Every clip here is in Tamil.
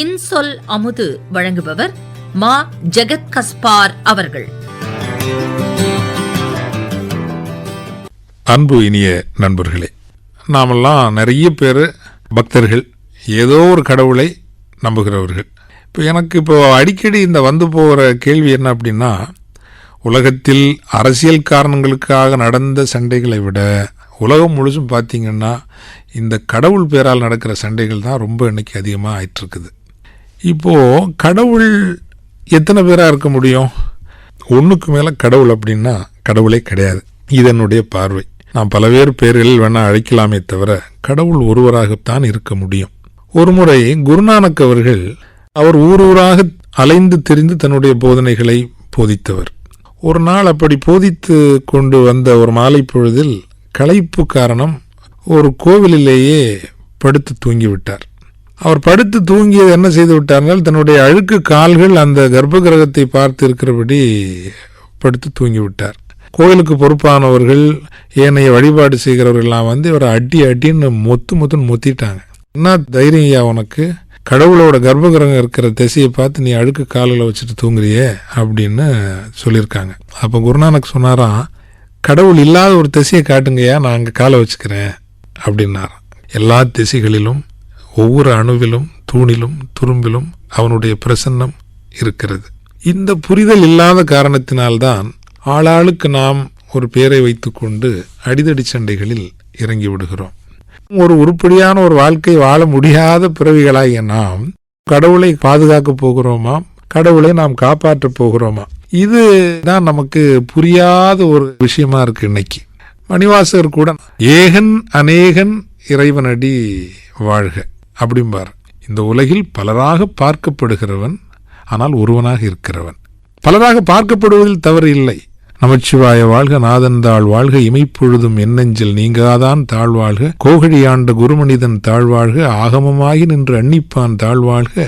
இன்சொல் அமுது வழங்குபவர் மா ஜெகத் கஸ்பார் அவர்கள். அன்பு இனிய நண்பர்களே நாமெல்லாம் நிறைய பேர் பக்தர்கள் ஏதோ ஒரு கடவுளை நம்புகிறவர்கள். இப்போ எனக்கு இப்போ அடிக்கடி இந்த வந்து போகிற கேள்வி என்ன அப்படின்னா உலகத்தில் அரசியல் காரணங்களுக்காக நடந்த சண்டைகளை விட உலகம் முழுசும் பார்த்தீங்கன்னா இந்த கடவுள் பேரால் நடக்கிற சண்டைகள் தான் ரொம்ப இன்னைக்கு அதிகமாக ஆயிட்டுருக்குது. இப்போது கடவுள் எத்தனை பேராக இருக்க முடியும்? ஒன்றுக்கு மேலே கடவுள் அப்படின்னா கடவுளே கிடையாது. இதனுடைய பார்வை. நான் பலவேறு பேர்களில் வேணால் அழைக்கலாமே தவிர கடவுள் ஒருவராகத்தான் இருக்க முடியும். ஒருமுறை குருநானக் அவர்கள் அவர் ஊர் ஊராக அலைந்து திரிந்து தன்னுடைய போதனைகளை போதித்தவர். ஒரு நாள் அப்படி போதித்து கொண்டு வந்த ஒரு மாலை பொழுதில் களைப்பு காரணம் ஒரு கோவிலிலேயே படுத்து தூங்கிவிட்டார். அவர் படுத்து தூங்கியது என்ன செய்து விட்டார்கள்? தன்னுடைய அழுக்கு கால்கள் அந்த கர்ப்ப கிரகத்தை பார்த்து இருக்கிறபடி படுத்து தூங்கிவிட்டார். கோயிலுக்கு பொறுப்பானவர்கள் ஏனைய வழிபாடு செய்கிறவர்கள்லாம் வந்து இவரை அடி அடின்னு மொத்து மொத்துன்னு மொத்திட்டாங்க. என்ன தைரியம் ஐயா உனக்கு? கடவுளோட கர்ப்பகிரகம் இருக்கிற திசையை பார்த்து நீ அழுக்கு காலில் வச்சுட்டு தூங்குறியே? அப்படின்னு சொல்லியிருக்காங்க. அப்போ குருநானக் சொன்னாராம் கடவுள் இல்லாத ஒரு திசையை காட்டுங்கய்யா நான் அங்கே காலை வச்சுக்கிறேன். அப்படின்னாராம். எல்லா திசைகளிலும் ஒவ்வொரு அணுவிலும் தூணிலும் துரும்பிலும் அவனுடைய பிரசன்னம் இருக்கிறது. இந்த புரிதல் இல்லாத காரணத்தினால்தான் ஆளாளுக்கு நாம் ஒரு பேரை வைத்துக்கொண்டு அடிதடி சண்டைகளில் இறங்கி விடுகிறோம். ஒரு உருப்படியான ஒரு வாழ்க்கை வாழ முடியாத பிறவிகளாகிய நாம் கடவுளை பாதுகாக்க போகிறோமா? கடவுளை நாம் காப்பாற்ற போகிறோமா? இது தான் நமக்கு புரியாத ஒரு விஷயமா இருக்கு இன்னைக்கு. மணிவாசகர் கூட ஏகன் அநேகன் இறைவனடி வாழ்க. அப்படிம்பார். இந்த உலகில் பலராக பார்க்கப்படுகிறவன் ஆனால் ஒருவனாக இருக்கிறவன். பலராக பார்க்கப்படுவதில் தவறு இல்லை. நமச்சிவாய வாழ்க நாதன் தாழ் வாழ்க இமைப்பொழுதும் எண்ணெஞ்சில் நீங்காதான் தாழ்வாழ்க கோகழியாண்ட குருமனிதன் தாழ்வாழ்க ஆகமமாகி நின்று அன்னிப்பான் தாழ்வாழ்க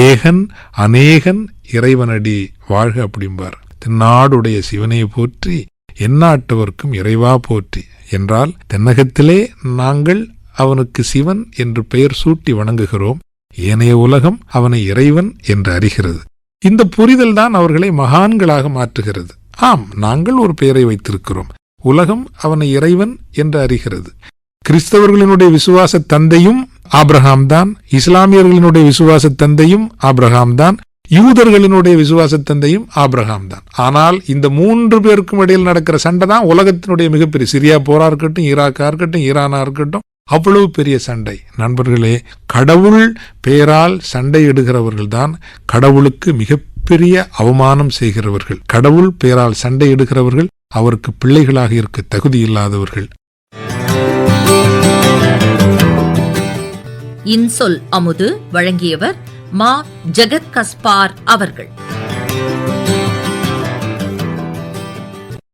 ஏகன் அநேகன் இறைவனடி வாழ்க அப்படிம்பார். தென்னாடுடைய சிவனை போற்றி எந்நாட்டவர்க்கும் இறைவா போற்றி. என்றால் தென்னகத்திலே நாங்கள் அவனுக்கு சிவன் என்று பெயர் சூட்டி வணங்குகிறோம். ஏனைய உலகம் அவனை இறைவன் என்று அறிகிறது. இந்த புரிதல் தான் அவர்களை மகான்களாக மாற்றுகிறது. ஆம் நாங்கள் ஒரு பெயரை வைத்திருக்கிறோம். உலகம் அவனை இறைவன் என்று அறிகிறது. கிறிஸ்தவர்களினுடைய விசுவாச தந்தையும் ஆப்ரஹாம் தான். இஸ்லாமியர்களினுடைய விசுவாச தந்தையும் ஆப்ரஹாம் தான். யூதர்களினுடைய விசுவாச தந்தையும் ஆப்ரஹாம் தான். ஆனால் இந்த மூன்று பேருக்கும் இடையில் நடக்கிற சண்டை தான் உலகத்தினுடைய மிகப்பெரிய சிரியா போரா இருக்கட்டும் ஈராக்கா இருக்கட்டும் ஈரானா இருக்கட்டும் அவ்வளவு பெரிய சண்டை. நண்பர்களே கடவுள் பெயரால் சண்டையிடுகிறவர்கள் தான் கடவுளுக்கு மிகப்பெரிய அவமானம் செய்கிறவர்கள். கடவுள் பெயரால் சண்டையிடுகிறவர்கள் அவருக்கு பிள்ளைகளாக இருக்க தகுதி இல்லாதவர்கள். இன்சொல் அமுது வழங்கியவர் மா. ஜெகத் கஸ்பார் அவர்கள்.